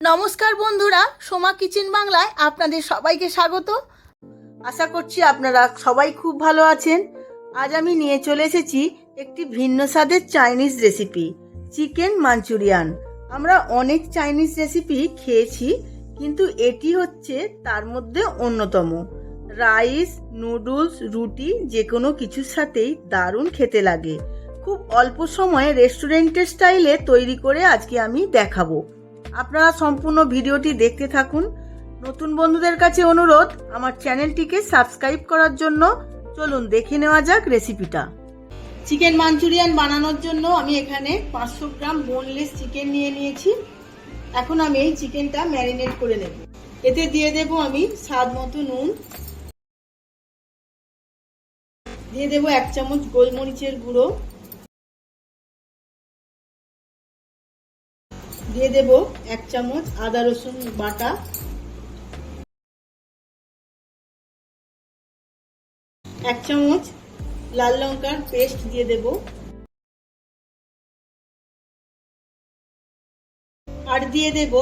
নমস্কার বন্ধুরা, সোমা কিচেন বাংলায় আপনাদের সবাইকে স্বাগত। আশা করছি আপনারা সবাই খুব ভালো আছেন। আজ আমি নিয়ে চলে এসেছি একটি ভিন্ন স্বাদের চাইনিজ রেসিপি, চিকেন মাঞ্চুরিয়ান। আমরা অনেক চাইনিজ রেসিপি খেয়েছি, কিন্তু এটি হচ্ছে তার মধ্যে অন্যতম। রাইস, নুডলস, রুটি যে কোনো কিছুর সাথেই দারুণ খেতে লাগে। খুব অল্প সময়ে রেস্টুরেন্টের স্টাইলে তৈরি করে আজকে আমি দেখাবো। আপনারা সম্পূর্ণ ভিডিওটি দেখতে থাকুন। নতুন বন্ধুদের কাছে অনুরোধ, আমার চ্যানেলটিকে সাবস্ক্রাইব করার জন্য চলুন দেখে নেওয়া যাক রেসিপিটা। চিকেন মাঞ্চুরিয়ান বানানোর জন্য আমি এখানে পাঁচশো গ্রাম বোনলেস চিকেন নিয়ে নিয়েছি। এখন আমি এই চিকেনটা ম্যারিনেট করে নেব। এতে দিয়ে দেব আমি স্বাদ মতো নুন। দিয়ে দেব এক চামচ গোলমরিচের গুঁড়ো। দিয়ে দেব এক চামচ আদা রসুন বাটা। এক চামচ লাল লঙ্কার পেস্ট দিয়ে দেব। আর দিয়ে দেব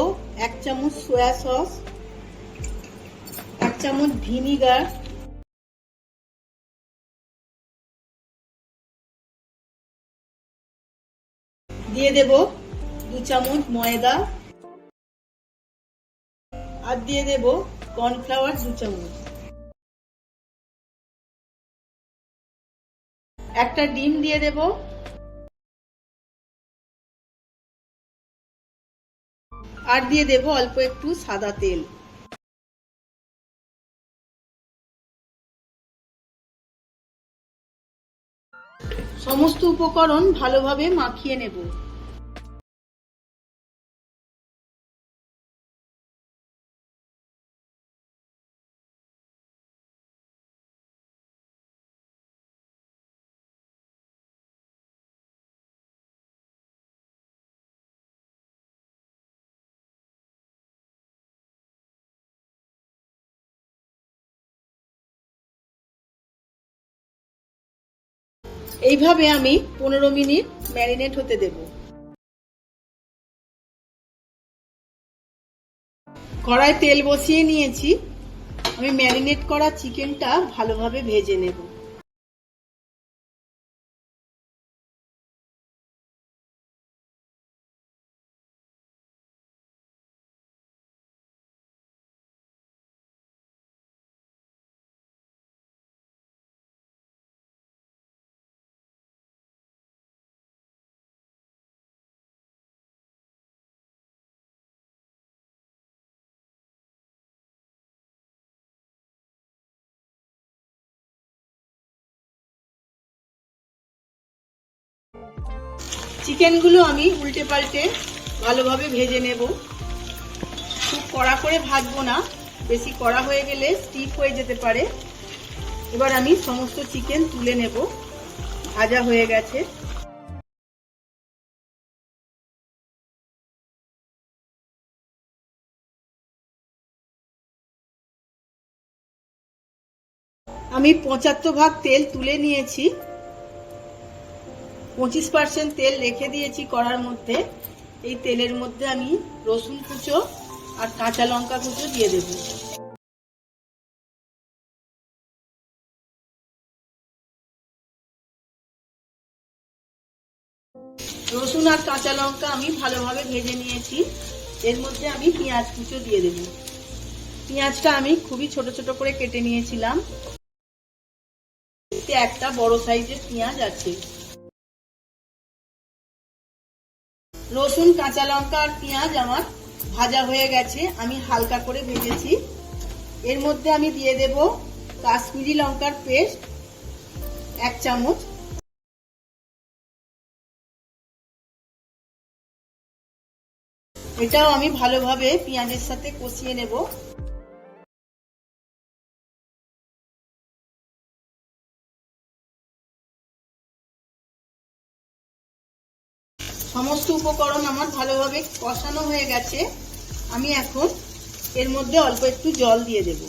এক চামচ সয়া সস, এক চামচ ভিনিগার। দিয়ে দেব দু চামচ ময়দা। আর দিয়ে দেব কর্নফ্লাওয়ার দু চামচ। একটা ডিম দিয়ে দেব। আর দিয়ে দেব অল্প একটু সাদা তেল। সমস্ত উপকরণ ভালোভাবে মাখিয়ে নেব। এইভাবে আমি পনেরো মিনিট ম্যারিনেট হতে দেব। কড়ায় তেল বসিয়ে নিয়েছি। আমি ম্যারিনেট করা চিকেনটা ভালোভাবে ভেজে নেব। চিকেনগুলো আমি উল্টে পাল্টে ভালোভাবে ভেজে নেব। খুব কড়া করে ভাজবো না, বেশি কড়া হয়ে গেলে স্টিপ হয়ে যেতে পারে। এবার আমি সমস্ত চিকেন তুলে নেব, ভাজা হয়ে গেছে। আমি পঁচাত্তর ভাগ তেল তুলে নিয়েছি। পঁচিশ পার্সেন্ট তেল রেখে দিয়েছি কড়ার মধ্যে। এই তেলের মধ্যে আমি রসুন কুচো আর কাঁচা লঙ্কা কুচো দিয়ে দেব। রসুন আর কাঁচা লঙ্কা আমি ভালোভাবে ভেজে নিয়েছি। এর মধ্যে আমি পেঁয়াজ কুচো দিয়ে দেব। পেঁয়াজটা আমি খুবই ছোট ছোট করে কেটে নিয়েছিলাম। একটা বড় সাইজের পেঁয়াজ আছে। রসুন, কাঁচা লঙ্কা আর পেঁয়াজ আমার ভাজা হয়ে গেছে, আমি হালকা করে ভেজেছি। এর মধ্যে আমি দিয়ে দেব কাশ্মীরি লঙ্কার পেস্ট, এক চামচ। এটাও আমি ভালোভাবে পেঁয়াজের সাথে কষিয়ে নেব। সমস্ত উপকরণ আমার ভালোভাবে কষানো হয়ে গেছে। আমি এখন এর মধ্যে অল্প একটু জল দিয়ে দেব।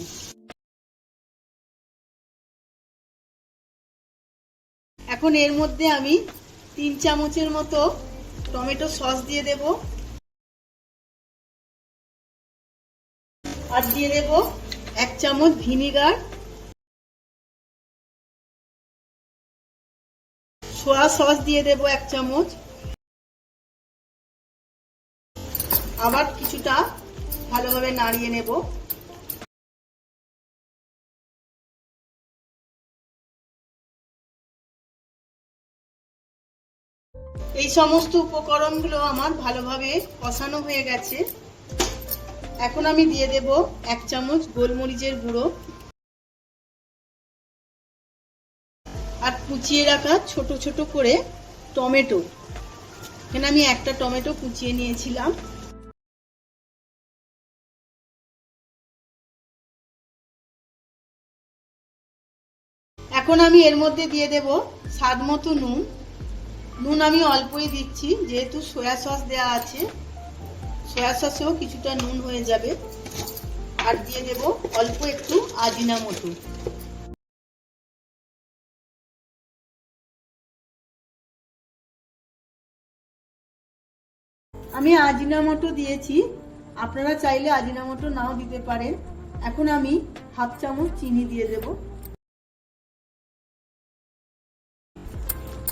এখন এর মধ্যে আমি তিন চামচের মতো টমেটো সস দিয়ে দেবো। আর দিয়ে দেব এক চামচ ভিনিগার। সোয়া সস দিয়ে দেব এক চামচ। আবার কিছুটা ভালোভাবে নাড়িয়ে নেব। এই সমস্ত উপকরণগুলো আমার ভালোভাবে কষানো হয়ে গেছে। এখন আমি দিয়ে দেব এক চামচ গোলমরিচের গুঁড়ো আর কুচিয়ে রাখা ছোট ছোট করে টমেটো। এখানে আমি একটা টমেটো কুচিয়ে নিয়েছিলাম। এখন আমি এর মধ্যে দিয়ে দেব স্বাদ মতো নুন। নুন আমি অল্পই দিচ্ছি, যেহেতু সয়া সস দেওয়া আছে। সয়া সসেও কিছুটা নুন হয়ে যাবে। আর দিয়ে দেব অল্প একটু আজিনা মতো আমি আজিনামোটো দিয়েছি। আপনারা চাইলে আজিনামোটো নাও দিতে পারেন। এখন আমি হাফ চামচ চিনি দিয়ে দেব।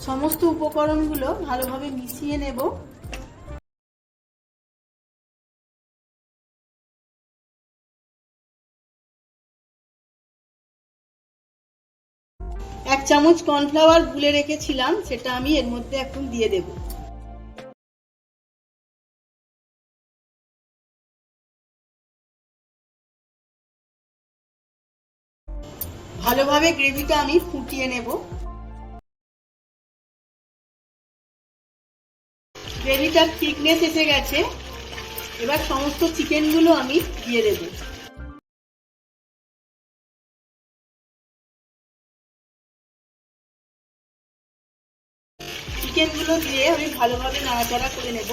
সমস্ত উপকরণগুলো ভালোভাবে মিশিয়ে নেব। এক চামচ কর্নফ্লাওয়ার গুলে রেখেছিলাম, সেটা আমি এর মধ্যে এখন দিয়ে দেবো। ভালোভাবে গ্রেভিটা আমি ফুটিয়ে নেব। গ্রেভিটার থিকনেস এসে গেছে, এবার সমস্ত চিকেনগুলো আমি দিয়ে দেব। চিকেনগুলো দিয়ে আমি ভালোভাবে নাড়াচাড়া করে নেব।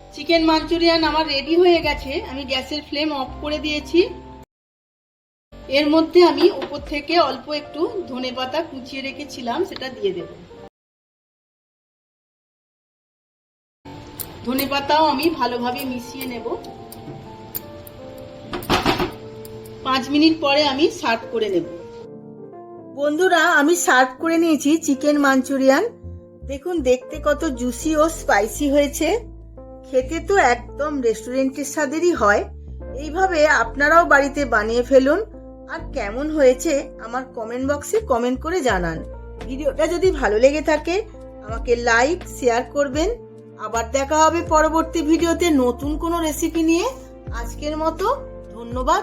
চিকেন মাঞ্চুরিয়ান আমার রেডি হয়ে গেছে, আমি গ্যাসের ফ্লেম অফ করে দিয়েছি। এর মধ্যে আমি উপর থেকে অল্প একটু ধনে পাতা কুচিয়ে রেখেছিলাম, সেটা দিয়ে দেব। ধনে পাতাও আমি ভালোভাবে মিশিয়ে নেব। পাঁচ মিনিট পরে আমি সার্ভ করে নেব। বন্ধুরা, আমি সার্ভ করে নিয়েছি চিকেন মাঞ্চুরিয়ান। দেখুন, দেখতে কত জুসি ও স্পাইসি হয়েছে। খেতে তো একদম রেস্টুরেন্টের স্বাদেরই হয়। এইভাবে আপনারাও বাড়িতে বানিয়ে ফেলুন। আর কেমন হয়েছে আমার কমেন্ট বক্সে কমেন্ট করে জানান। ভিডিওটা যদি ভালো লেগে থাকে, আমাকে লাইক শেয়ার করবেন। আবার দেখা হবে পরবর্তী ভিডিওতে নতুন কোনো রেসিপি নিয়ে। আজকের মতো, ধন্যবাদ।